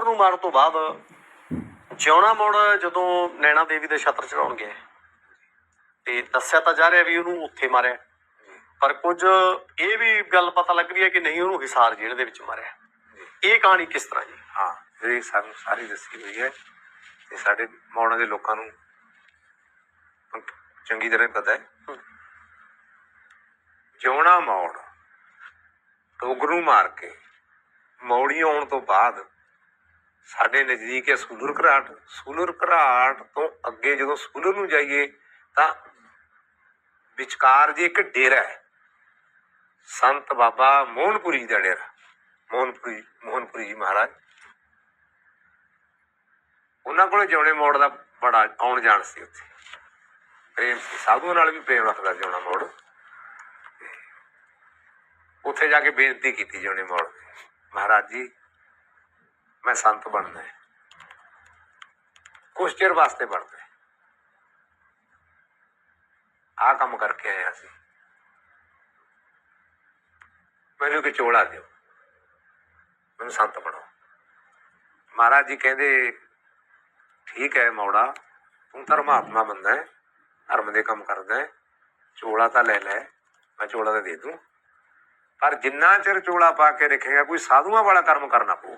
ਪੁੱਤਰ ਨੂੰ ਮਾਰਨ ਤੋਂ ਬਾਅਦ ਜਿਉਣਾ ਮੋੜ ਜਦੋਂ ਨੈਣਾ ਦੇਵੀ ਦੇ ਛਤਰ ਚੜਾਉਣ ਗਏ ਤੇ ਦੱਸਿਆ ਤਾਂ ਜਾ ਰਿਹਾ ਵੀ ਉਹਨੂੰ ਉੱਥੇ ਮਾਰਿਆ। ਪਰ ਕੁਝ ਇਹ ਵੀ ਗੱਲ ਪਤਾ ਲੱਗ ਰਹੀ ਹੈ ਕਿ ਨਹੀਂ ਉਹਨੂੰ ਹਿਸਾਰ ਜੇਲ੍ਹ ਦੇ ਵਿੱਚ ਮਾਰਿਆ। ਇਹ ਕਹਾਣੀ ਕਿਸ ਤਰ੍ਹਾਂ ਜੀ? ਹਾਂ ਇਹ ਸਾਨੂੰ ਸਾਰੀ ਦੱਸੀ ਹੋਈ ਹੈ ਤੇ ਸਾਡੇ ਮੌੜਾਂ ਦੇ ਲੋਕਾਂ ਨੂੰ ਚੰਗੀ ਤਰ੍ਹਾਂ ਪਤਾ ਹੈ। ਜਿਉਣਾ ਮੌੜ ਟੋਗਰੂ ਮਾਰ ਕੇ ਮੌੜੀ ਆਉਣ ਤੋਂ ਬਾਅਦ ਸਾਡੇ ਨਜ਼ਦੀਕ ਹੈ ਸੂਲਰ ਘਰਾਟ। ਸੂਲਰ ਘਰਾਟ ਤੋਂ ਅੱਗੇ ਜਦੋਂ ਸੂਲਰ ਨੂੰ ਜਾਈਏ, ਤਾਂ ਵਿਚਕਾਰ ਜੀ ਇੱਕ ਡੇਰਾ ਹੈ, ਸੰਤ ਬਾਬਾ ਮੋਹਨਪੁਰੀ ਦਾ ਡੇਰਾ, ਮੋਹਨਪੁਰੀ ਮੋਹਨਪੁਰੀ ਜੀ ਮਹਾਰਾਜ। ਉਹਨਾਂ ਕੋਲੇ ਜਿਉਣੇ ਮੋੜ ਦਾ ਬੜਾ ਆਉਣ ਜਾਣ ਸੀ ਉੱਥੇ। ਪ੍ਰੇਮ ਸੀ, ਸਾਧੂਆਂ ਨਾਲ ਵੀ ਪ੍ਰੇਮ ਰੱਖਦਾ ਜਿਉਣਾ ਮੋੜ। ਉੱਥੇ ਜਾ ਕੇ ਬੇਨਤੀ ਕੀਤੀ ਜਿਉਣੇ ਮੋੜ ਮਹਾਰਾਜ ਜੀ ਮੈਂ ਸੰਤ ਬਣਨਾ ਹੈ। ਕੁਛ ਚਿਰ ਵਾਸਤੇ ਬਣਨਾ ਹੈ। ਆਹ ਕੰਮ ਕਰਕੇ ਆਇਆ ਸੀ ਮੈਨੂੰ ਕਿ ਚੋਲਾ ਦਿਓ। ਮੈਨੂੰ ਸੰਤ ਬਣਾਓ। ਮਹਾਰਾਜ ਜੀ ਕਹਿੰਦੇ, ਠੀਕ ਹੈ ਮੌੜਾ, ਤੂੰ ਧਰਮਾਤਮਾ ਬੰਦਾ ਹੈ। ਧਰਮ ਦੇ ਕੰਮ ਕਰਦਾ ਹੈ। ਚੋਲਾ ਤਾਂ ਲੈ ਲੈ, ਮੈਂ ਚੋਲਾ ਤਾਂ ਦੇ ਦੂੰ। ਪਰ ਜਿੰਨਾ ਚਿਰ ਚੋਲਾ ਪਾ ਕੇ ਰੱਖੇਗਾ, ਕੋਈ ਸਾਧੂਆਂ ਵਾਲਾ ਕਰਮ ਕਰਨਾ ਪਊ।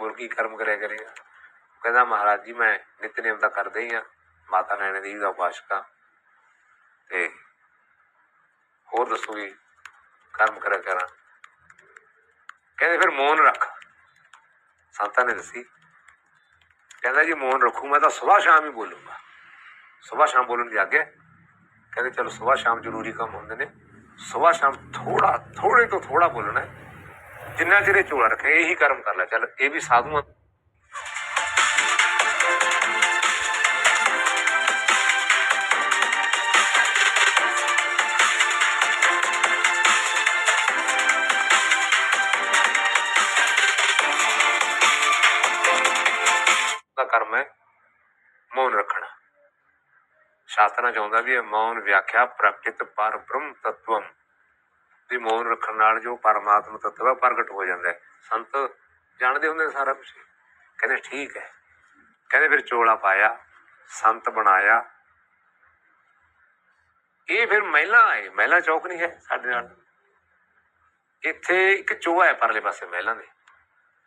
ਹੋਰ ਕੀ ਕਰਮ ਕਰਿਆ ਕਰੇਗਾ ਕਹਿੰਦਾ, ਮਹਾਰਾਜ ਜੀ, ਮੈਂ ਨਿਤਨੇਮ ਤਾਂ ਕਰਦਾ ਹੀ ਆ। ਮਾਤਾ ਨੈਣੇ ਦੇਵੀ ਦਾ ਉਪਾਸਕ ਤੇ ਹੋਰ ਦੱਸੋ ਵੀ ਕਰਮ ਕਰਿਆ ਕਰਾਂ? ਕਹਿੰਦੇ, ਫਿਰ ਮੌਨ ਰੱਖ। ਸੰਤਾਂ ਨੇ ਦੱਸੀ। ਕਹਿੰਦਾ, ਜੀ ਮੌਨ ਰੱਖੂ, ਮੈਂ ਤਾਂ ਸਵੇਰ ਸ਼ਾਮ ਹੀ ਬੋਲੂੰਗਾ। ਸਵੇਰ ਸ਼ਾਮ ਬੋਲਣ ਦੀ ਆਗੇ ਕਹਿੰਦੇ, ਚਲੋ, ਸਵੇਰ ਸ਼ਾਮ ਜ਼ਰੂਰੀ ਕੰਮ ਹੁੰਦੇ ਨੇ। ਸਵੇਰ ਸ਼ਾਮ ਥੋੜਾ ਥੋੜੇ ਤੋਂ ਥੋੜਾ ਬੋਲਣਾ ਹੈ। ਜਿੰਨਾ ਚਿਰ ਇਹ ਚੋਲਾ ਰੱਖੇ ਇਹੀ ਕਰਮ ਕਰ ਲੈ ਚੱਲ ਇਹ ਵੀ ਸਾਧੂਆਂ ਦਾ ਕਰਮ ਹੈ ਮੌਨ ਰੱਖਣਾ ਸ਼ਾਸਤਰਾਂ ਚਾਹੁੰਦਾ ਵੀ ਇਹ ਮੌਨ ਵਿਆਖਿਆ ਪ੍ਰਕਿਤ ਪਰ ਬ੍ਰਹਮ ਤਤਵਮ ਵੀ ਮੌਨ ਰੱਖਣ ਨਾਲ ਜੋ ਪਰਮਾਤਮਾ ਤੱਤਵ ਹੈ ਪ੍ਰਗਟ ਹੋ ਜਾਂਦਾ ਹੈ। ਸੰਤ ਜਾਣਦੇ ਹੁੰਦੇ ਸਾਰਾ ਕੁਝ ਕਹਿੰਦੇ ਠੀਕ ਹੈ। ਕਹਿੰਦੇ ਫਿਰ ਚੋਲਾ ਪਾਇਆ ਸੰਤ ਬਣਾਇਆ। ਇਹ ਫਿਰ ਮਹਿਲਾ ਆਏ ਮਹਿਲਾ ਚੌਕ ਨਹੀਂ ਹੈ ਸਾਡੇ ਨਾਲ। ਇੱਥੇ ਇੱਕ ਚੋਆ ਹੈ ਪਰਲੇ ਪਾਸੇ ਮਹਿਲਾ ਦੇ।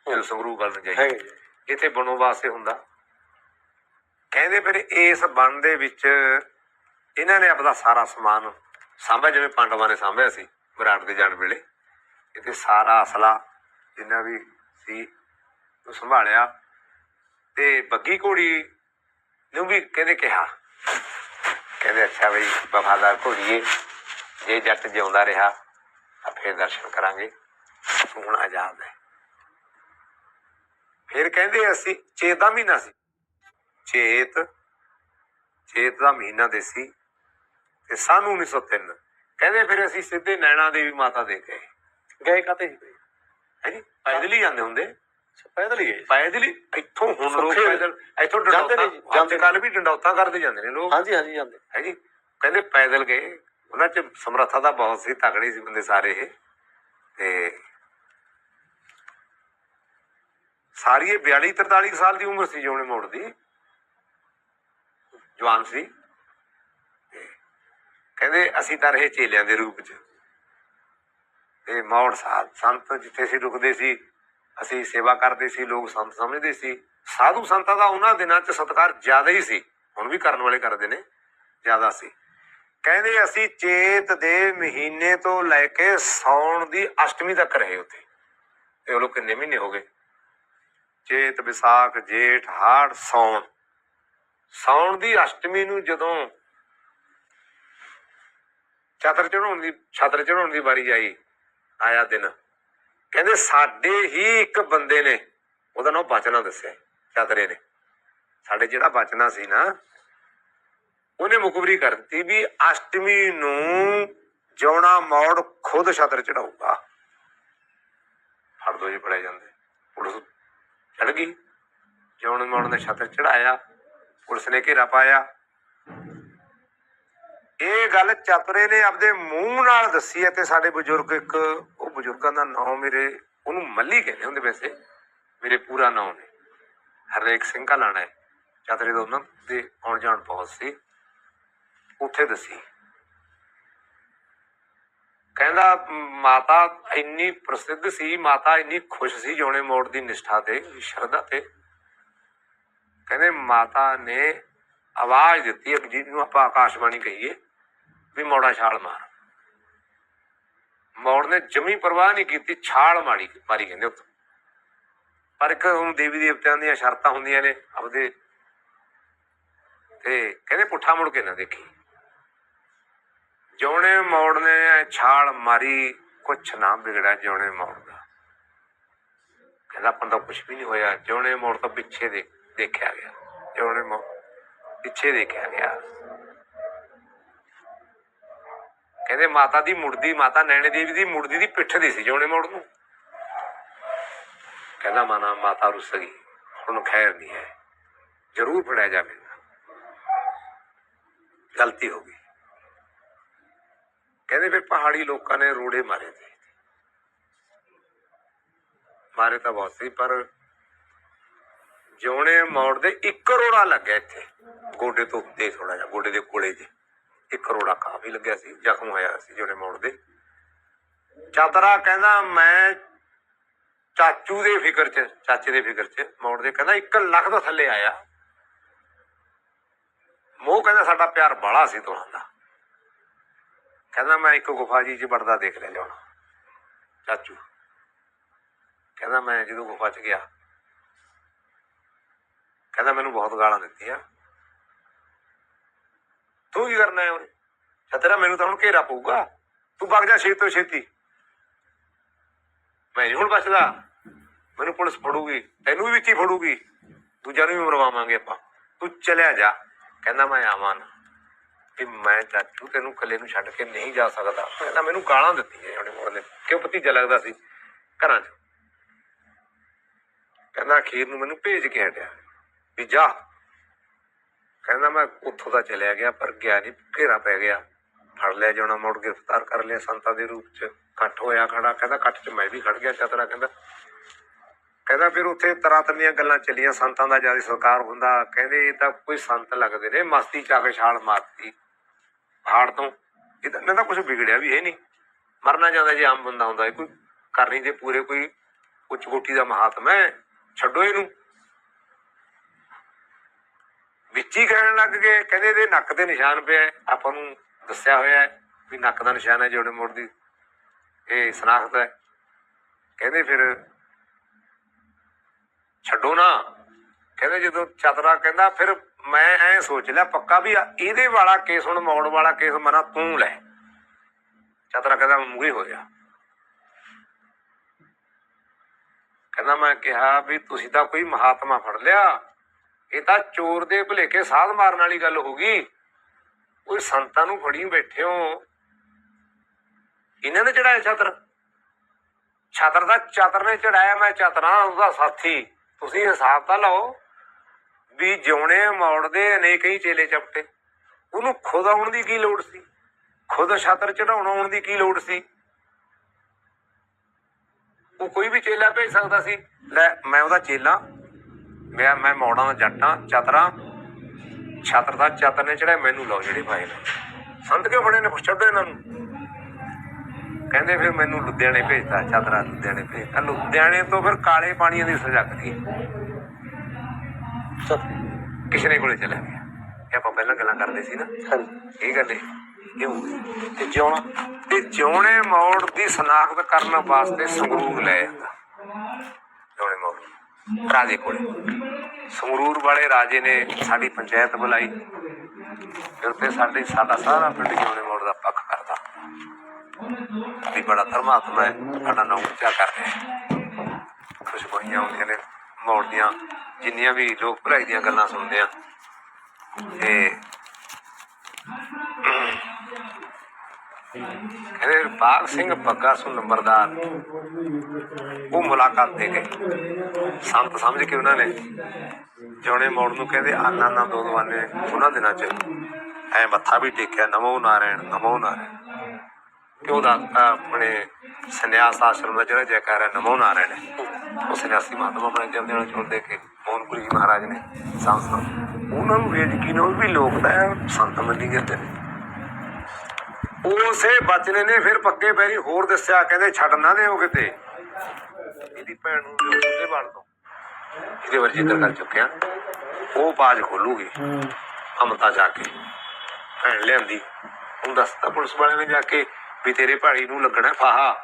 ਜਦੋਂ ਸੰਗਰੂ ਵੱਲ ਨੂੰ ਜਾਈਏ। ਜੀ ਇੱਥੇ ਬਣੋ ਵਾਸਤੇ ਹੁੰਦਾ। ਕਹਿੰਦੇ ਫਿਰ ਇਸ ਬਣ ਦੇ ਵਿੱਚ ਇਹਨਾਂ ਨੇ ਆਪਦਾ ਸਾਰਾ ਸਮਾਨ ਸਾਂਭਿਆ ਜਿਵੇਂ ਪਾਂਡਵਾਂ ਨੇ ਸਾਂਭਿਆ ਸੀ। ਵਿਰਾਟ ਦੇ ਜਾਣ ਵੇਲੇ। ਇੱਥੇ ਸਾਰਾ ਅਸਲਾ ਜਿੰਨਾ ਵੀ ਸੀ ਉਹ ਸੰਭਾਲਿਆ। ਤੇ ਬੱਗੀ ਘੋੜੀ ਨੂੰ ਵੀ ਕਹਿੰਦੇ ਕਿਹਾ। ਕਹਿੰਦੇ, ਅੱਛਾ ਬਈ, ਵਫਾਦਾਰ ਘੋੜੀਏ, ਜੇ ਜੱਟ ਜਿਉਂਦਾ ਰਿਹਾ ਤਾਂ ਫੇਰ ਦਰਸ਼ਨ ਕਰਾਂਗੇ। ਤੂੰ ਹੁਣ ਆਜ਼ਾਦ ਹੈ। ਫਿਰ ਕਹਿੰਦੇ ਅਸੀਂ, ਚੇਤ ਦਾ ਮਹੀਨਾ ਸੀ। ਚੇਤ ਚੇਤ ਦਾ ਮਹੀਨਾ ਦੇਸੀ ਤੇ ਸਾਨੂੰ 1903 ਕਹਿੰਦੇ ਫਿਰ ਅਸੀਂ ਸਿੱਧੇ ਨੈਣਾ ਦੇਵੀ ਮਾਤਾ ਦੇ ਗਏ ਗਏ ਕਾਤੇ ਸੀ ਹੈ ਜੀ ਪੈਦਲ ਹੀ ਜਾਂਦੇ ਹੁੰਦੇ। ਪੈਦਲ ਹੀ ਗਏ। ਪੈਦਲ ਹੀ ਇੱਥੋਂ ਹੁਣ ਲੋਕ ਪੈਦਲ ਇੱਥੋਂ ਜਾਂਦੇ ਨੇ ਜੀ, ਜਾਂਦੇ ਕੱਲ ਵੀ ਡੰਡੌਤਾਂ ਕਰਦੇ ਜਾਂਦੇ ਨੇ ਲੋਕ। ਹਾਂਜੀ ਹਾਂਜੀ ਜਾਂਦੇ। ਹੈ ਜੀ ਕਹਿੰਦੇ ਪੈਦਲ ਗਏ। ਉਹਨਾਂ ਚ ਸਮਰੱਥਾ ਦਾ ਬਹੁਤ ਸੀ ਤਗੜੇ ਸੀ ਬੰਦੇ ਸਾਰੇ ਇਹ। ਤੇ ਸਾਰੀ ਇਹ 42 43 ਸਾਲ ਦੀ ਉਮਰ ਸੀ ਜੋਨੇ ਮੋੜ ਦੀ ਜਵਾਨ ਸੀ। ਕਹਿੰਦੇ ਅਸੀਂ ਤਾਂ ਰਹੇ ਚੇਲਿਆਂ ਦੇ ਰੂਪ ਚ। ਤੇ ਮੌੜ ਸਾਹਿਬ ਸੰਤ ਜਿੱਥੇ ਸੀ ਰੁਕਦੇ ਸੀ, ਅਸੀਂ ਸੇਵਾ ਕਰਦੇ ਸੀ, ਲੋਕ ਸੰਤ ਸਮਝਦੇ ਸੀ। ਸਾਧੂ ਸੰਤਾਂ ਦਾ ਉਹਨਾਂ ਦਿਨਾਂ 'ਚ ਸਤਿਕਾਰ ਜ਼ਿਆਦਾ ਹੀ ਸੀ। ਹੁਣ ਵੀ ਕਰਨ ਵਾਲੇ ਕਰਦੇ ਨੇ, ਜ਼ਿਆਦਾ ਸੀ। ਕਹਿੰਦੇ ਅਸੀਂ ਚੇਤ ਦੇ ਮਹੀਨੇ ਤੋਂ ਲੈ ਕੇ ਸੌਣ ਦੀ ਅਸ਼ਟਮੀ ਤੱਕ ਰਹੇ ਉੱਥੇ। ਤੇ ਉਹ ਲੋਕ ਕਿੰਨੇ ਮਹੀਨੇ ਹੋ ਗਏ? ਚੇਤ, ਵਿਸਾਖ, ਜੇਠ, ਹਾੜ, ਸੌਣ। ਸੌਣ ਦੀ ਅਸ਼ਟਮੀ ਨੂੰ ਜਦੋਂ ਛਤਰ ਚੜਾਉਣ ਦੀ, ਛਤਰ ਚੜਾਉਣ ਦੀ ਵਾਰੀ ਆਈ, ਆਇਆ ਦਿਨ। ਕਹਿੰਦੇ ਸਾਡੇ ਹੀ ਇੱਕ ਬੰਦੇ ਨੇ, ਉਹਦਾ ਨਾਮ ਬਚਨਾ ਦੱਸਿਆ ਚਾਦਰੇ ਨੇ। ਸਾਡੇ ਜਿਹੜਾ ਬਚਨਾ ਸੀ ਨਾ, ਉਹਨੇ ਮੁਖਬਰੀ ਕਰ ਦਿੱਤੀ ਵੀ ਅਸ਼ਟਮੀ ਨੂੰ ਜੌਣਾ ਮੌੜ ਖੁਦ ਛਤਰ ਚੜਾਊਗਾ ਫੜ ਦੋ ਜੀ ਫੜੇ ਜਾਂਦੇ। ਪੁਲਿਸ ਚੜ ਗਈ। ਜੌਣ ਮੌੜ ਨੇ ਛਤਰ ਚੜਾਇਆ ਪੁਲਿਸ ਨੇ ਘੇਰਾ ਪਾਇਆ। ਗੱਲ ਚਾਤਰੇ ਨੇ ਆਪਦੇ ਮੂੰਹ ਨਾਲ ਦੱਸੀ ਹੈ ਤੇ ਸਾਡੇ ਬਜ਼ੁਰਗ ਇੱਕ, ਉਹ ਬਜ਼ੁਰਗਾਂ ਦਾ ਨਾਮ ਮੇਰੇ, ਉਹਨੂੰ ਮੱਲੀ ਕਹਿੰਦੇ ਹੁੰਦੇ ਵੈਸੇ, ਮੇਰੇ ਪੂਰਾ ਨਾਮ ਨੇ। ਹਰੇਕ ਸਿੰਘ ਘਾਲਾਣਾ ਹੈ। ਚਾਤਰੇ ਦਾ ਉਹਨਾਂ ਦੇ ਆਉਣ ਜਾਣ ਬਹੁਤ ਸੀ। ਉੱਥੇ ਦੱਸੀ। ਕਹਿੰਦਾ, ਮਾਤਾ ਇੰਨੀ ਪ੍ਰਸਿੱਧ ਸੀ, ਮਾਤਾ ਇੰਨੀ ਖੁਸ਼ ਸੀ ਜੋਣੇ ਮੋੜ ਦੀ ਨਿਸ਼ਠਾ ਤੇ, ਸ਼ਰਧਾ ਤੇ। ਕਹਿੰਦੇ, ਮਾਤਾ ਨੇ ਆਵਾਜ਼ ਦਿੱਤੀ ਇੱਕ ਜਿਹਨੂੰ ਆਪਾਂ ਆਕਾਸ਼ਬਾਣੀ ਕਹੀਏ। ਵੀ ਮੋੜਾ ਛਾਲ ਮਾਰ। ਮੋੜ ਨੇ ਜਮੀ ਪਰਵਾਹ ਨਹੀਂ ਕੀਤੀ, ਛਾਲ ਮਾਰੀ ਮਾਰੀ ਕਹਿੰਦੇ ਉੱਤੋਂ। ਪਰ ਇੱਕ ਹੁਣ ਦੇਵੀ ਦੇਵਤਿਆਂ ਦੀਆਂ ਸ਼ਰਤਾਂ ਹੁੰਦੀਆਂ ਨੇ ਆਪਦੇ। ਤੇ ਕਹਿੰਦੇ ਪੁੱਠਾ ਮੁੜ ਕੇ ਨਾ ਦੇਖੀ। ਜੋਣੇ ਮੋੜ ਨੇ ਛਾਲ ਮਾਰੀ, ਕੁਛ ਨਾ ਵਿਗੜਿਆ ਜੋਣੇ ਮੋੜ ਦਾ। ਕਹਿੰਦਾ ਆਪਾਂ ਤਾਂ ਕੁਛ ਵੀ ਨਹੀਂ ਹੋਇਆ ਜੋਣੇ ਮੋੜ ਤੋਂ ਪਿੱਛੇ ਦੇ ਦੇਖਿਆ ਗਿਆ। ਜੋਣੇ ਮੋੜ ਪਿੱਛੇ ਦੇਖਿਆ ਗਿਆ। ਕਹਿੰਦੇ ਮਾਤਾ ਦੀ ਮੁਰਦੀ, ਮਾਤਾ ਨੈਣੇ ਦੇਵੀ ਦੀ ਮੁਰਦੀ ਦੀ ਪਿੱਠ ਦੀ ਸੀ ਜੋਣੇ ਮੋੜ ਨੂੰ। ਕਹਿੰਦਾ ਮਾਨਾ ਮਾਤਾ ਰੁੱਸ ਗਈ, ਹੁਣ ਖੈਰ ਨਹੀਂ ਹੈ, ਜ਼ਰੂਰ ਫੜਿਆ ਜਾਵੇਗਾ ਗਲਤੀ ਹੋ ਗਈ। ਕਹਿੰਦੇ ਫਿਰ ਪਹਾੜੀ ਲੋਕਾਂ ਨੇ ਰੋੜੇ ਮਾਰੇ ਤੇ ਮਾਰੇ ਤਾਂ ਬਹੁਤ ਸੀ, ਪਰ ਜੋਣੇ ਮੋੜ ਦੇ ਇੱਕ ਰੋੜਾ ਲੱਗਿਆ ਇੱਥੇ। ਗੋਡੇ ਤੋਂ ਉੱਤੇ ਥੋੜਾ ਜਿਹਾ, ਗੋਡੇ ਦੇ ਕੋਲੇ ਦੇ 1 ਕਰੋੜਾ ਕਾਫੀ ਲੱਗਿਆ ਸੀ, ਜ਼ਖਮ ਹੋਇਆ ਸੀ ਜਿਹੜੇ ਮੋੜ ਦੇ। ਚਤਰਾ ਕਹਿੰਦਾ, ਮੈਂ ਚਾਚੂ ਦੇ ਫਿਕਰ 'ਚ, ਚਾਚੇ ਦੇ ਫਿਕਰ 'ਚ ਮੋੜ ਦੇ ਕਹਿੰਦਾ, ਇੱਕ ਲੱਖ ਦਾ ਥੱਲੇ ਆਇਆ। ਮੋਹ ਕਹਿੰਦਾ, ਸਾਡਾ ਪਿਆਰ ਬਾਲਾ ਸੀ ਦੋਹਾਂ ਦਾ। ਕਹਿੰਦਾ, ਮੈਂ ਇੱਕ ਗੁਫਾ ਜੀ 'ਚ ਵੜਦਾ ਦੇਖ ਲੈ ਲਿਆਉਣਾ। ਚਾਚੂ, ਕਹਿੰਦਾ, ਮੈਂ ਜਦੋਂ ਗੁਫਾ 'ਚ ਗਿਆ, ਕਹਿੰਦਾ, ਮੈਨੂੰ ਬਹੁਤ ਗਾਲਾਂ ਦਿੱਤੀਆਂ। ਤੂੰ ਕੀ ਕਰਨਾ ਹੈ ਉਹਨੇ ਛਤਰਾ ਮੈਨੂੰ ਤਾਂ ਹੁਣ ਘੇਰਾ ਪਊਗਾ। ਤੂੰ ਵਗ ਜਾ ਛੇਤੀ ਤੋਂ ਛੇਤੀ। ਮੈਂ ਨਹੀਂ ਹੁਣ ਬਚਦਾ। ਮੈਨੂੰ ਪੁਲਿਸ ਫੜੂਗੀ, ਤੈਨੂੰ ਵੀ ਵਿੱਚ ਫੜੂਗੀ। ਦੂਜਿਆਂ ਨੂੰ ਵੀ ਮਰਵਾਵਾਂਗੇ ਆਪਾਂ। ਤੂੰ ਚਲਿਆ ਜਾ। ਕਹਿੰਦਾ ਮੈਂ ਆਵਾਂ ਨਾ। ਕਿ ਮੈਂ ਚਾਚੂ ਤੈਨੂੰ ਇਕੱਲੇ ਨੂੰ ਛੱਡ ਕੇ ਨਹੀਂ ਜਾ ਸਕਦਾ। ਕਹਿੰਦਾ ਮੈਨੂੰ ਗਾਲਾਂ ਦਿੱਤੀਆਂ ਉਹਨੇ ਮੋੜ ਕਿਉਂ ਭਤੀਜਾ ਲੱਗਦਾ ਸੀ? ਘਰਾਂ 'ਚ। ਕਹਿੰਦਾ ਅਖੀਰ ਨੂੰ ਮੈਨੂੰ ਭੇਜ ਕੇ ਹਟਿਆ। ਵੀ ਜਾ। ਕਹਿੰਦਾ ਮੈਂ ਉੱਥੋਂ ਦਾ ਚਲਿਆ ਗਿਆ, ਪਰ ਗਿਆ ਨਹੀਂ ਘੇਰਾ ਪੈ ਗਿਆ। ਫੜ ਲਿਆ ਜਾਣਾ ਮੁੜ ਗ੍ਰਿਫਤਾਰ ਕਰ ਲਿਆ ਸੰਤਾਂ ਦੇ ਰੂਪ 'ਚ। ਇਕੱਠ ਹੋਇਆ ਖੜਾ, ਕਹਿੰਦਾ ਇਕੱਠ 'ਚ ਮੈਂ ਵੀ ਖੜ ਗਿਆ, ਚਤਰਾ ਕਹਿੰਦਾ। ਕਹਿੰਦਾ ਫਿਰ ਉੱਥੇ ਤਰ੍ਹਾਂ ਤਰ੍ਹਾਂ ਦੀਆਂ ਗੱਲਾਂ ਚੱਲੀਆਂ, ਸੰਤਾਂ ਦਾ ਜ਼ਿਆਦਾ ਸਤਿਕਾਰ ਹੁੰਦਾ। ਕਹਿੰਦੇ ਇਹ ਤਾਂ ਕੋਈ ਸੰਤ ਲੱਗਦੇ ਨੇ, ਮਸਤੀ ਚਾ ਕੇ ਛਾਲ ਮਾਰਤੀ। ਪਹਾੜ ਤੋਂ। ਇਹ ਤਾਂ ਇਹਨਾਂ ਕੁਝ ਵਿਗੜਿਆ ਵੀ ਹੈ ਨਹੀਂ ਮਰਨਾ ਜਾਂਦਾ ਜੇ ਆਮ ਬੰਦਾ ਹੁੰਦਾ। ਕੋਈ ਕਰਨੀ ਦੇ ਪੂਰੇ ਕੋਈ ਉੱਚ ਕੋਟੀ ਦਾ ਮਹਾਤਮਾ ਹੈ, ਛੱਡੋ ਇਹਨੂੰ। ਵਿੱਚ ਹੀ ਕਹਿਣ ਲੱਗ ਗਏ। ਕਹਿੰਦੇ ਇਹਦੇ ਨੱਕ ਤੇ ਨਿਸ਼ਾਨ ਪਿਆ ਆਪਾਂ ਨੂੰ ਦੱਸਿਆ ਹੋਇਆ ਵੀ ਨੱਕ ਦਾ ਨਿਸ਼ਾਨ ਹੈ ਜੋੜੇ ਮੋੜ ਦੀ। ਇਹ ਸਨਾਖਤ ਹੈ। ਕਹਿੰਦੇ ਫਿਰ, ਛੱਡੋ ਨਾ। ਕਹਿੰਦੇ ਜਦੋਂ ਚਤਰਾ ਕਹਿੰਦਾ, ਫਿਰ ਮੈਂ ਐ ਸੋਚ ਲਿਆ, ਪੱਕਾ ਵੀ ਇਹਦੇ ਵਾਲਾ ਕੇਸ ਹੁਣ ਮੌੜ ਵਾਲਾ ਕੇਸ ਮਨਾ ਤੂੰ ਲੈ। ਚਤਰਾ ਕਹਿੰਦਾ, ਮੈਂ ਮੂਹਰੇ ਹੋ ਗਿਆ। ਕਹਿੰਦਾ ਮੈਂ ਕਿਹਾ ਵੀ ਤੁਸੀਂ ਤਾਂ ਕੋਈ ਮਹਾਤਮਾ ਫੜ ਲਿਆ। ਇਹ ਤਾਂ ਚੋਰ ਦੇ ਭੁਲੇਖੇ ਸਾਧ ਮਾਰਨ ਵਾਲੀ ਗੱਲ ਹੋ ਗਈ। ਕੋਈ ਸੰਤਾਂ ਨੂੰ ਫੜੀ ਬੈਠੇ ਹੋ। ਇਹਨਾਂ ਨੇ ਚੜਾਇਆ ਛਤਰ? ਛਤਰ ਦਾ ਚਤਰ ਨੇ ਚੜਾਇਆ, ਮੈਂ ਚਤਰਾ ਉਹਦਾ ਸਾਥੀ। ਤੁਸੀਂ ਹਿਸਾਬ ਤਾਂ ਲਾਓ ਵੀ ਜਿਉਣੇ ਮੌੜਦੇ ਅਨੇਕ ਹੀ ਚੇਲੇ ਚਪਟੇ। ਉਹਨੂੰ ਖੁਦ ਆਉਣ ਦੀ ਕੀ ਲੋੜ ਸੀ? ਖੁਦ ਛਤਰ ਚੜਾਉਣ ਆਉਣ ਦੀ ਕੀ ਲੋੜ ਸੀ? ਉਹ ਕੋਈ ਵੀ ਚੇਲਾ ਭੇਜ ਸਕਦਾ ਸੀ। ਲੈ, ਮੈਂ ਉਹਦਾ ਚੇਲਾ ਮੈਂ ਮੈਂ ਮੌੜਾਂ ਦਾ ਜੱਟਾਂ ਚਤਰਾ ਛਤਰ ਦਾ ਚਤਰ ਨੇ ਚੜਾਇਆ ਮੈਨੂੰ ਲਓ ਜਿਹੜੇ ਨੇ ਸੰਤ ਕਿਉਂ ਫੜੇ ਨੇ? ਛੱਡੋ ਇਹਨਾਂ ਨੂੰ। ਕਹਿੰਦੇ ਫਿਰ ਮੈਨੂੰ ਲੁਧਿਆਣੇ ਭੇਜਤਾ ਚਤਰਾ ਲੁਧਿਆਣੇ ਭੇਜਤਾ ਲੁਧਿਆਣੇ ਤੋਂ ਫਿਰ ਕਾਲੇ ਪਾਣੀਆਂ ਦੀ ਸਜ਼ਾ ਕਰੀ ਕਿਸ਼ਨੇ ਕੋਲੇ ਚਲਾ ਗਿਆ। ਇਹ ਆਪਾਂ ਪਹਿਲਾਂ ਗੱਲਾਂ ਕਰਦੇ ਸੀ ਨਾ। ਇਹ ਗੱਲ ਇਹ ਇਹ ਹੋ ਗਈ। ਤੇ ਜਿਉਣਾ ਤੇ ਜਿਉਣੇ ਮੋੜ ਦੀ ਸਨਾਖਤ ਕਰਨ ਵਾਸਤੇ ਸੰਗਰੂਰ ਲੈ ਜਾਂਦਾ। ਜਿਉਣੇ ਮੋੜ। ਰਾਜੇ ਕੋਲੇ। ਸੰਗਰੂਰ ਵਾਲੇ ਰਾਜੇ ਨੇ ਸਾਡੀ ਪੰਚਾਇਤ ਬੁਲਾਈ। ਫਿਰ ਤੇ ਸਾਡੇ ਸਾਡਾ ਸਾਰਾ ਪਿੰਡ ਜਿਉਣੇ ਮੋੜ ਦਾ ਪੱਖ ਕਰਦਾ। ਵੀ ਬੜਾ ਧਰਮਾਤਮਾ ਹੈ, ਸਾਡਾ ਨਾਮ ਉੱਚਾ ਕਰ ਰਿਹਾ ਖੁਸ਼ਬੂਆਂ ਹੁੰਦੀਆਂ ਨੇ, ਮੋੜ ਦੀਆਂ ਜਿੰਨੀਆਂ ਵੀ ਲੋਕ ਭਲਾਈ ਦੀਆਂ ਗੱਲਾਂ ਸੁਣਦੇ ਆ। ਤੇ ਕਹਿੰਦੇ ਬਾਗ ਸਿੰਘ ਬੱਗਾ ਸੋ ਨੰਬਰਦਾਰ ਉਹ ਮੁਲਾਕਾਤ ਦੇ ਗਏ। ਸੰਤ ਸਮਝ ਕੇ ਉਹਨਾਂ ਨੇ ਜੋਣੇ ਮੋੜ ਨੂੰ ਕਹਿੰਦੇ, ਆਨਾ ਨਾ ਦੋ ਦਵਾਨੇ ਉਹਨਾਂ ਦਿਨਾਂ ਚ। ਐ ਮੱਥਾ ਵੀ ਟੇਕਿਆ, ਨਮੋ ਨਾਰਾਇਣ ਨਮੋ ਨਾਰਾਇਣ। ਕਿਉਂ ਦਾ ਆਪਣੇ ਸੰਨਿਆਸ ਆਸ਼ਰਮ ਦਾ ਜਿਹੜਾ ਜੈਕਾਰ ਹੈ, ਨਮੋ ਨਾਰਾਇਣ ਉਹ ਸੰਨਿਆਸੀ ਮਹਾਤਮਾ ਆਪਣੇ ਜਾਂਦੇ ਨੇ ਚੁਣ ਦੇ ਕੇ ਮੋਹਨ ਗੁਰੂ ਜੀ ਮਹਾਰਾਜ ਨੇ ਸੰਸਥਾ ਉਹਨਾਂ ਨੂੰ ਵੇਦ ਕੀ ਨੂੰ ਵੀ ਲੋਕ ਤਾਂ ਸੰਤ ਮੰਨੀ ਜਾਂਦੇ ਨੇ। ਉਸੇ ਬਚਨੇ ਨੇ ਫਿਰ ਪੱਕੇ ਪੈਰੀ ਹੋਰ ਦੱਸਿਆ, ਕਹਿੰਦੇ ਛੱਡ ਨਾ ਦਿਓ ਕਿਤੇ। ਇਹਦੀ ਭੈਣ ਨੂੰ ਜੋ ਉਹਦੇ ਬਣ ਤੋਂ ਇਹਦੇ ਵਰ ਜ਼ਿਕਰ ਕਰ ਚੁੱਕਿਆ, ਉਹ ਬਾਜ ਖੋਲੂਗੀ ਅਮਤਾ ਜਾ ਕੇ। ਭੈਣ ਲਿਆਂਦੀ ਉਹ ਦੱਸਤਾ ਪੁਲਿਸ ਵਾਲੇ ਨੇ ਜਾ ਕੇ ਵੀ ਤੇਰੇ ਭਾਈ ਨੂੰ ਲੱਗਣਾ ਫਾਹਾ।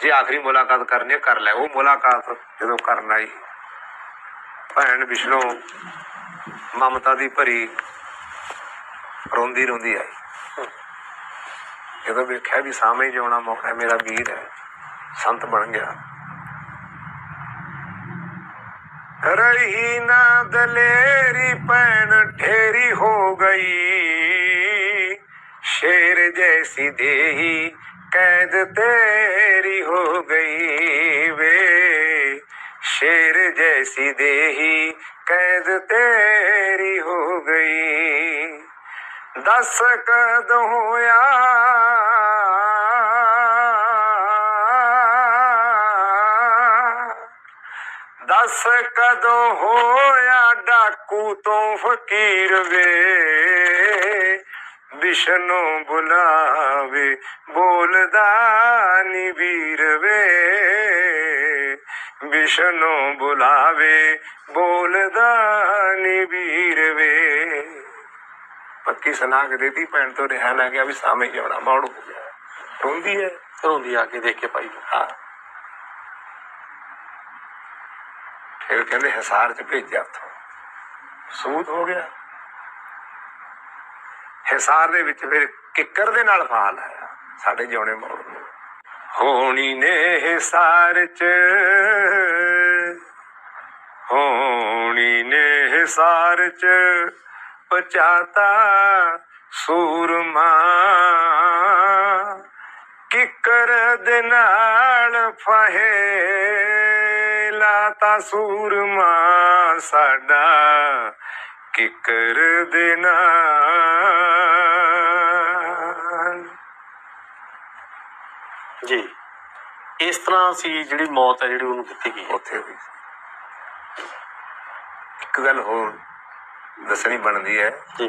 ਜੇ ਆਖਰੀ ਮੁਲਾਕਾਤ ਕਰਨੀ ਹੈ ਕਰ ਲੈ। ਉਹ ਮੁਲਾਕਾਤ ਜਦੋਂ ਕਰਨ ਆਈ, ਭੈਣ ਵਿਸ਼ਨੂੰ ਮਮਤਾ ਦੀ ਭਰੀ ਰੋਂਦੀ ਰੋਂਦੀ ਆਈ। ਜਦੋਂ ਵੇਖਿਆ ਵੀ ਸਾਹਮਣੇ ਜਿਉਣਾ ਮੌਕਾ ਮੇਰਾ ਵੀਰ ਹੈ, ਸੰਤ ਬਣ ਗਿਆ। ਰਹੀ ਨਾ ਦਲੇਰੀ ਭੈਣ, ਠੇਰੀ ਹੋ ਗਈ। ਸ਼ੇਰ ਜੈਸੀ ਦੇਹੀ, ਕੈਦ ਤੇਰੀ ਹੋ ਗਈ ਵੇ। ਸ਼ੇਰ ਜੈਸੀ ਦੇਹੀ, ਕੈਦ ਤੇਰੀ ਹੋ ਗਈ। ਦਸ ਕਦ ਹੋਇਆ? ਦਸ ਕਦੋਂ ਹੋਇਆ ਡਾਕੂ ਤੋਂ ਫਕੀਰ ਵੇ? ਵਿਸ਼ਨੂੰ ਬੁਲਾਵੇ, ਬੋਲਦਾ ਨੀ ਵੀਰ ਵੇ। ਵਿਸ਼ਨੂੰ ਬੁਲਾਵੇ, ਬੋਲਦਾ ਨੀ ਵੀਰ ਵੇ। ਪੱਕੀ ਕੇ ਦੇਤੀ ਭੈਣ ਤੋਂ ਰਿਹਾ ਨਾ ਗਿਆ ਵੀ ਸਾਹਮਣੇ ਜਾਣਾ ਮੌੜ ਹੋ ਗਿਆ। ਰੋਂਦੀ ਹੈ? ਰੋਂਦੀ ਆ ਕੇ ਦੇਖ ਕੇ ਨੂੰ। ਹਾਂ। ਫਿਰ ਕਹਿੰਦੇ ਹਿਸਾਰ ਚ ਭੇਜਿਆ ਉੱਥੋਂ। ਸੂਤ ਹੋ ਗਿਆ। ਹਿਸਾਰ ਦੇ ਵਿੱਚ ਫਿਰ ਕਿੱਕਰ ਦੇ ਨਾਲ ਫਾਲ ਆਇਆ ਸਾਡੇ ਜਿਉਣੇ ਮੋੜ ਨੂੰ। ਹੋਣੀ ਨੇ ਹਿਸਾਰ ਚ। ਹੋਣੀ ਨੇ ਹਿਸਾਰ ਚ। ਪਚਾਤਾ ਸੂਰਮਾ। ਕਿੱਕਰ ਦੇ ਨਾਲ ਫਹੇ ਲਾਤਾ ਸੂਰਮਾ ਸਾਡਾ। ਕਿੱਕਰ ਦੇ ਨਾਲ। ਜੀ ਇਸ ਤਰ੍ਹਾਂ ਸੀ ਜਿਹੜੀ ਮੌਤ ਹੈ ਜਿਹੜੀ ਉਹਨੂੰ ਦਿੱਤੀ ਗਈ ਉੱਥੇ ਹੋਈ ਇੱਕ ਗੱਲ ਹੋਰ। ਦੱਸਣੀ ਬਣਦੀ ਹੈ। ਜੀ।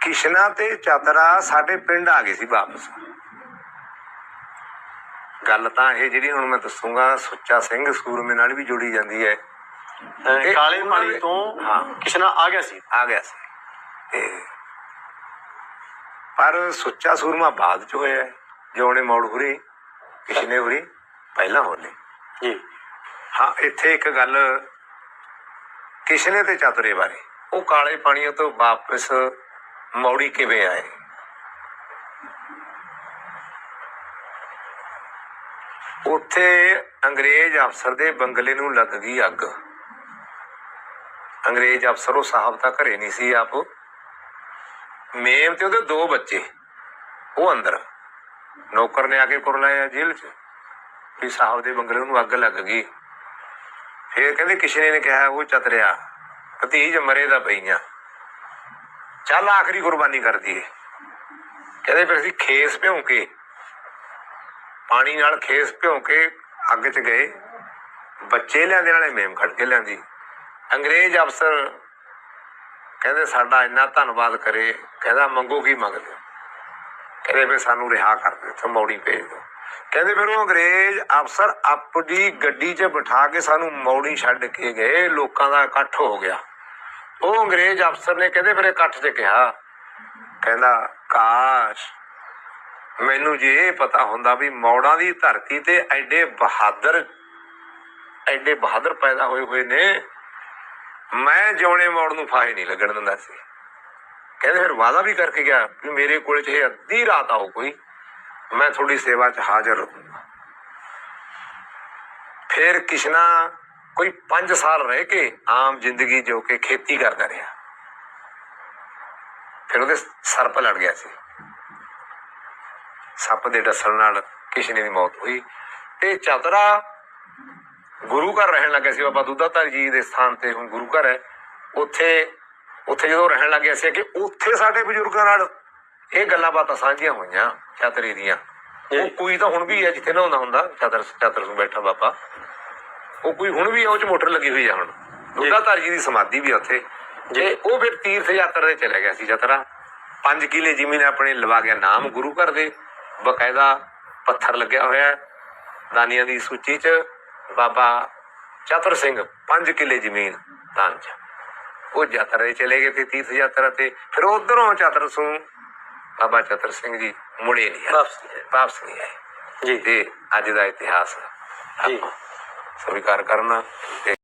ਕਿਸ਼ਨਾ ਤੇ ਚਾਦਰਾ ਸਾਡੇ ਪਿੰਡ ਆ ਗਏ ਸੀ ਵਾਪਸ। ਗੱਲ ਤਾਂ ਇਹ ਜਿਹੜੀ ਹੁਣ ਮੈਂ ਦੱਸੂਗਾ ਸੁੱਚਾ ਸਿੰਘ ਸੂਰਮੇ ਨਾਲ ਵੀ ਜੁੜੀ ਜਾਂਦੀ ਹੈ। ਕਾਲੇ ਪਾਣੀ ਤੋਂ ਹਾਂ। ਕਿਸ਼ਨਾ ਆ ਗਿਆ ਸੀ। ਆ ਗਿਆ ਸੀ। ਤੇ ਪਰ ਸੁੱਚਾ ਸੂਰਮਾ ਬਾਅਦ ਚ ਹੋਇਆ। ਜਿਉਣੇ ਮੌੜ ਹੁਰੀ ਕਿਸ਼ਨੇ ਹੁਰੀ ਪਹਿਲਾਂ ਹੋਣੇ ਜੀ। ਹਾਂ ਇੱਥੇ ਇੱਕ ਗੱਲ ਕਿਸ਼ਨੇ ਤੇ ਚਾਤਰੇ ਬਾਰੇ? ਉਹ ਕਾਲੇ ਪਾਣੀਆਂ ਤੋਂ ਵਾਪਸ ਮੌੜੀ ਕਿਵੇਂ ਆਏ? ਉੱਥੇ ਅੰਗਰੇਜ਼ ਅਫਸਰ ਦੇ ਬੰਗਲੇ ਨੂੰ ਲੱਗ ਗਈ ਅੱਗ। ਅੰਗਰੇਜ਼ ਅਫਸਰ ਉਹ ਸਾਹਿਬ ਤਾਂ ਘਰੇ ਨਹੀਂ ਸੀ ਆਪ। ਮੇਮ ਤੇ ਉਹਦੇ ਦੋ ਬੱਚੇ, ਉਹ ਅੰਦਰ। ਨੌਕਰ ਨੇ ਆ ਕੇ ਕੁਰਲਾਇਆ ਜੇਲ੍ਹ 'ਚ। ਵੀ ਸਾਹਿਬ ਦੇ ਬੰਗਲੇ ਨੂੰ ਅੱਗ ਲੱਗ ਗਈ। ਫੇਰ ਕਹਿੰਦੇ ਕਿਸ਼ਨੇ ਨੇ ਕਿਹਾ, ਉਹ ਚਤਰਿਆ ਭਤੀਜ ਮਰੇ ਦਾ ਪਈਆਂ ਚੱਲ ਆਖਰੀ ਕੁਰਬਾਨੀ ਕਰ ਦਈਏ। ਕਹਿੰਦੇ ਫਿਰ ਅਸੀਂ ਖੇਸ ਭਿਉਂ ਕੇ ਪਾਣੀ ਨਾਲ ਖੇਸ ਭਿਉਂ ਕੇ ਅੱਗ 'ਚ ਗਏ। ਬੱਚੇ ਲਿਆਂਦੇ ਨਾਲੇ ਮੇਮ ਖੜ ਕੇ ਲਿਆਂਦੀ। ਅੰਗਰੇਜ਼ ਅਫਸਰ ਕਹਿੰਦੇ, ਸਾਡਾ ਇੰਨਾ ਧੰਨਵਾਦ ਕਰੇ। ਕਹਿੰਦਾ, ਮੰਗੋ ਕੀ ਮੰਗਦੇ ਹੋ? ਕਹਿੰਦੇ, ਫਿਰ ਸਾਨੂੰ ਰਿਹਾ ਕਰ ਦਿਓ ਇੱਥੋਂ ਮੌੜੀ ਭੇਜ ਦਿਓ। ਕਹਿੰਦੇ ਫਿਰ ਉਹ ਅੰਗਰੇਜ਼ ਅਫਸਰ ਆਪਣੀ ਗੱਡੀ 'ਚ ਬਿਠਾ ਕੇ ਸਾਨੂੰ ਮੌੜੀ ਛੱਡ ਕੇ ਗਏ, ਲੋਕਾਂ ਦਾ ਇਕੱਠ ਹੋ ਗਿਆ। ਉਹ ਅੰਗਰੇਜ਼ ਅਫਸਰ ਨੇ ਕਹਿੰਦੇ ਫਿਰ ਇਕੱਠ 'ਚ ਕਿਹਾ। ਕਹਿੰਦਾ, ਕਾਸ਼ ਮੈਨੂੰ ਜੇ ਇਹ ਪਤਾ ਹੁੰਦਾ ਵੀ ਮੌੜਾਂ ਦੀ ਧਰਤੀ ਤੇ ਐਡੇ ਬਹਾਦਰ ਐਡੇ ਬਹਾਦਰ ਪੈਦਾ ਹੋਏ ਹੋਏ ਨੇ, ਮੈਂ ਜਿਉਣੇ ਮੌੜ ਨੂੰ ਫਾਹੇ ਨਹੀਂ ਲੱਗਣ ਦਿੰਦਾ ਸੀ। ਕਹਿੰਦੇ ਫਿਰ ਵਾਦਾ ਵੀ ਕਰਕੇ ਗਿਆ ਵੀ ਮੇਰੇ ਕੋਲ ਚਾਹੇ ਅੱਧੀ ਰਾਤ ਆਓ ਕੋਈ। ਮੈਂ ਤੁਹਾਡੀ ਸੇਵਾ 'ਚ ਹਾਜ਼ਰ ਰਹੂੰਗਾ। ਫਿਰ ਕਿਸ਼ਨਾ ਕੋਈ 5 ਸਾਲ ਰਹਿ ਕੇ ਆਮ ਜ਼ਿੰਦਗੀ ਜੋ ਕੇ ਖੇਤੀ ਕਰਦਾ ਰਿਹਾ। ਫਿਰ ਉਹਦੇ ਸਰਪ ਲੜ ਗਿਆ ਸੀ। ਸੱਪ ਦੇ ਡਸਣ ਨਾਲ ਕਿਸ਼ਨੇ ਦੀ ਮੌਤ ਹੋਈ ਤੇ ਚਤਰਾ ਗੁਰੂ ਘਰ ਰਹਿਣ ਲੱਗਾ ਸੀ। ਬਾਬਾ ਦੁੱਧਾ ਜੀ ਦੇ ਸਥਾਨ ਤੇ ਹੁਣ ਗੁਰੂ ਘਰ ਹੈ। ਉੱਥੇ ਉੱਥੇ ਜਦੋਂ ਰਹਿਣ ਲੱਗਿਆ ਸੀ ਕਿ ਉੱਥੇ ਸਾਡੇ ਬਜ਼ੁਰਗਾਂ ਨਾਲ ਇਹ ਗੱਲਾਂ ਬਾਤਾਂ ਸਾਂਝੀਆਂ ਹੋਈਆਂ ਚਤਰੀ ਦੀਆਂ। ਉਹ ਕੋਈ ਤਾਂ ਹੁਣ ਵੀ ਹੈ ਜਿੱਥੇ ਨਹਾਉਂਦਾ ਹੁੰਦਾ ਚਾਦਰ ਚਾਦਰ ਨੂੰ ਬੈਠਾ ਬਾਬਾ। ਉਹ ਕੋਈ ਹੁਣ ਵੀ ਉਹ ਚ ਮੋਟਰ ਲੱਗੀ ਹੋਈ ਆ ਹੁਣ। ਦੁੱਧਾਧਾਰੀ ਜੀ ਦੀ ਸਮਾਧੀ ਵੀ ਉੱਥੇ। ਤੇ ਉਹ ਫਿਰ ਤੀਰਥ ਯਾਤਰਾ ਤੇ ਚਲੇ ਗਿਆ ਸੀ ਯਾਤਰਾ 5 ਕਿਲੇ ਜ਼ਮੀਨ ਆਪਣੇ ਲਵਾ ਗਿਆ ਨਾਮ ਗੁਰੂ ਘਰ ਦੇ। ਬਕਾਇਦਾ ਪੱਥਰ ਲੱਗਿਆ ਹੋਇਆ। ਦਾਨੀਆਂ ਦੀ ਸੂਚੀ 'ਚ ਬਾਬਾ ਚਤਰ ਸਿੰਘ 5 ਕਿਲੇ ਜ਼ਮੀਨ ਦਾਨ 'ਚ। ਉਹ ਯਾਤਰਾ ਤੇ ਚਲੇ ਗਏ ਤੇ ਤੀਰਥ ਯਾਤਰਾ ਤੇ। ਫਿਰ ਉਧਰੋਂ ਚਤਰ ਸਿੰਘ ਬਾਬਾ ਚਤਰ ਸਿੰਘ ਜੀ ਮੁੜੇ ਨਹੀਂ ਵਾਪਸ ਨਹੀਂ ਆਏ। ਵਾਪਸ ਨਹੀਂ ਆਏ। ਜੀ। ਤੇ ਅੱਜ ਦਾ ਇਤਿਹਾਸ ਜੀ। ਸਵੀਕਾਰ ਕਰਨਾ ਤੇ